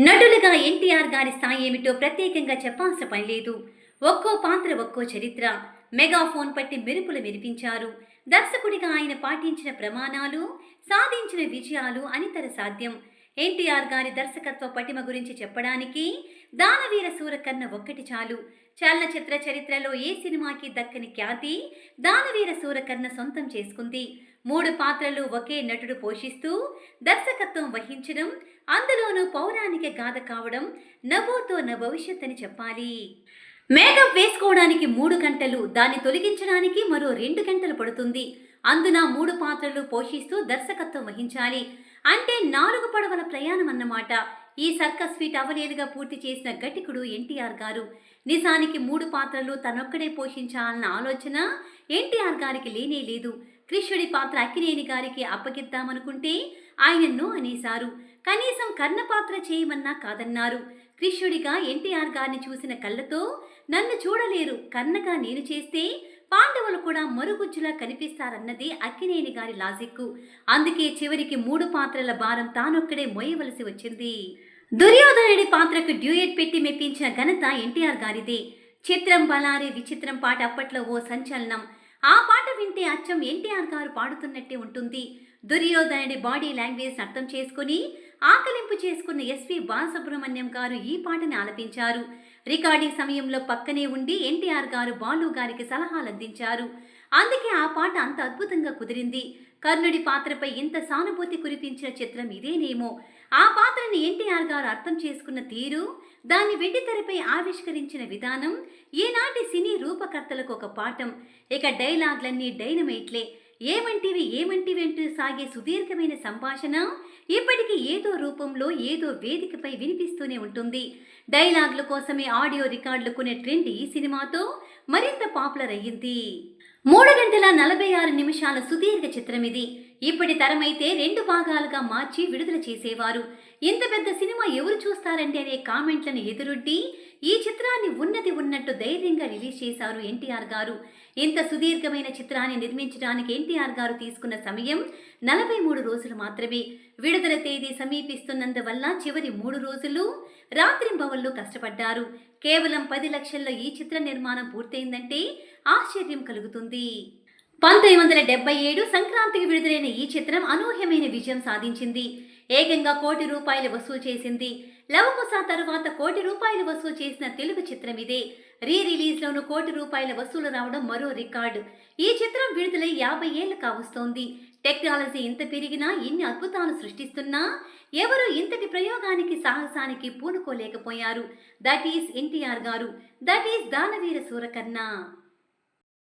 నటులుగా ఎన్టీఆర్ గారి స్థాయి ఏమిటో ప్రత్యేకంగా చెప్పాల్సిన పని లేదు. ఒక్కో పాత్ర ఒక్కో చరిత్ర. మెగాఫోన్ పట్టి మెరుపులు మెరిపించారు దర్శకుడిగా ఆయన పాటించిన ప్రమాణాలు సాధించిన విజయాలు అనితర సాధ్యం. ఎన్టీఆర్ గారి దర్శకత్వ పటిమ గురించి చెప్పడానికి? దానవీర సూరకర్ణ ఒక్కటి చాలు. చలనచిత్ర చరిత్రలో ఏ సినిమాకి దక్కని ఖ్యాతి? దానవీర సూరకర్ణ సొంతం చేసుకుంది. మూడు పాత్రలు ఒకే నటుడు పోషిస్తూ దర్శకత్వం వహించడం అందులోనూ పౌరాణిక గాథ కావడం నభోతో న భవిష్యత్ అని చెప్పాలి. మేకప్ వేసుకోవడానికి మూడు గంటలు దాన్ని తొలగించడానికి మరో రెండు గంటలు పడుతుంది. అందున మూడు పాత్రలు పోషిస్తూ దర్శకత్వం వహించాలి. అంటే నాలుగు పడవల ప్రయాణం అన్నమాట. ఈ సర్కస్ ఫీట్ అవలేదుగా పూర్తి చేసిన గటికుడు ఎన్టీఆర్ గారు. నిజానికి మూడు పాత్రలు తనొక్కడే పోషించాలన్న ఆలోచన ఎన్టీఆర్ గారికి లేనే లేదు. కృష్ణుడి పాత్ర అక్కినేని గారికి అప్పగిద్దామనుకుంటే ఆయన నో అనేశారు. కనీసం కర్ణ పాత్ర చేయమన్నా కాదన్నారు. కృష్ణుడిగా ఎన్టీఆర్ గారిని చూసిన కళ్ళతో నన్ను చూడలేరు. కన్నగా నేను చేస్తే పాండవులు కూడా మరుగుజ్జులా కనిపిస్తారన్నది అక్కినేని గారి లాజిక్కు. అందుకే చివరికి మూడు పాత్రల భారం తానొక్కడే మోయవలసి వచ్చింది. దుర్యోధనుడి పాత్రకు డ్యూయట్ పెట్టి మెప్పించిన ఘనత ఎన్టీఆర్ గారిదే. చిత్రం బలారి విచిత్రం పాట అప్పట్లో ఓ సంచలనం. ఆ పాట వింటే అచ్చం ఎన్టీఆర్ గారు పాడుతున్నట్టే ఉంటుంది. దుర్యోధనుడి బాడీ లాంగ్వేజ్ అర్థం చేసుకుని ఆకలింపు చేసుకున్న ఎస్వి బాలసుబ్రహ్మణ్యం గారు ఈ పాటని ఆలపించారు. రికార్డింగ్ సమయంలో పక్కనే ఉండి ఎన్టీఆర్ గారు బాలు గారికి సలహాలు అందించారు అందుకే ఆ పాట అంత అద్భుతంగా కుదిరింది. కర్ణుడి పాత్రపై ఇంత సానుభూతి కురిపించిన చిత్రం ఇదేనేమో. ఆ పాత్రని ఎన్టీఆర్ గారు అర్థం చేసుకున్న తీరు దాన్ని వెండితెరపై ఆవిష్కరించిన విధానం ఈనాటి సినీ రూపకర్తలకు ఒక పాఠం. ఇక డైలాగ్లన్నీ డైనమైట్లే. ఏమంటివి ఏమంటివి అంటూ సాగే సుదీర్ఘమైన సంభాషణ ఇప్పటికీ ఏదో రూపంలో ఏదో వేదికపై వినిపిస్తూనే ఉంటుంది. డైలాగ్ల కోసమే ఆడియో రికార్డులు కొనే ట్రెండ్ ఈ సినిమాతో మరింత పాపులర్ అయ్యింది. మూడు గంటల నలభై నిమిషాల సుదీర్ఘ చిత్రం ఇది ఇప్పటి తరమైతే రెండు భాగాలుగా మార్చి విడుదల చేసేవారు. ఇంత పెద్ద సినిమా ఎవరు చూస్తారంటే అనే కామెంట్లను ఎదురొడ్డి ఈ చిత్రాన్ని ఉన్నది ఉన్నట్టు ధైర్యంగా రిలీజ్ చేశారు ఎన్టీఆర్ గారు. ఇంత సుదీర్ఘమైన చిత్రాన్ని నిర్మించడానికి ఎన్టీఆర్ గారు తీసుకున్న సమయం నలభై మూడు రోజులు మాత్రమే. విడుదల తేదీ సమీపిస్తున్నందువల్ల చివరి మూడు రోజులు రాత్రింబవళ్ళు కష్టపడ్డారు. కేవలం పది లక్షల్లో ఈ చిత్ర నిర్మాణం పూర్తయిందంటే ఆశ్చర్యం కలుగుతుంది. పంతొమ్మిది వందల డెబ్బై ఏడు సంక్రాంతికి విడుదలైన ఈ చిత్రం అనూహ్యమైన విజయం సాధించింది. ఏకంగా కోటి రూపాయలు వసూలు చేసింది. లవకుశ తరువాత కోటి రూపాయలు వసూలు చేసిన తెలుగు చిత్రం ఇదే. రీ రిలీజ్లోనూ కోటి రూపాయల వసూలు రావడం మరో రికార్డు. ఈ చిత్రం విడుదలై యాభై ఏళ్ళు కావస్తోంది. టెక్నాలజీ ఇంత పెరిగినా ఇన్ని అద్భుతాలు సృష్టిస్తున్నా ఎవరు ఇంతటి ప్రయోగానికి సాహసానికి పూనుకోలేకపోయారు. That is NTR garu. That is Danaveera Soorakarna.